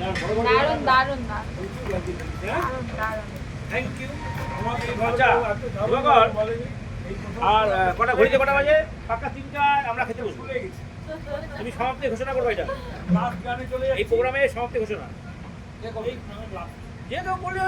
দারুণ দারুণ দারুণ। দারুণ থ্যাংক ইউ আচ্ছা আর কটা ঘড়িতে কটা বাজে? পাক্কা তিনটায় আমরা খেতে বসবো। তুমি সমাপ্তি ঘোষণা করব এটা। এই প্রোগ্রামে সমাপ্তি ঘোষণা। যে কেউ বললে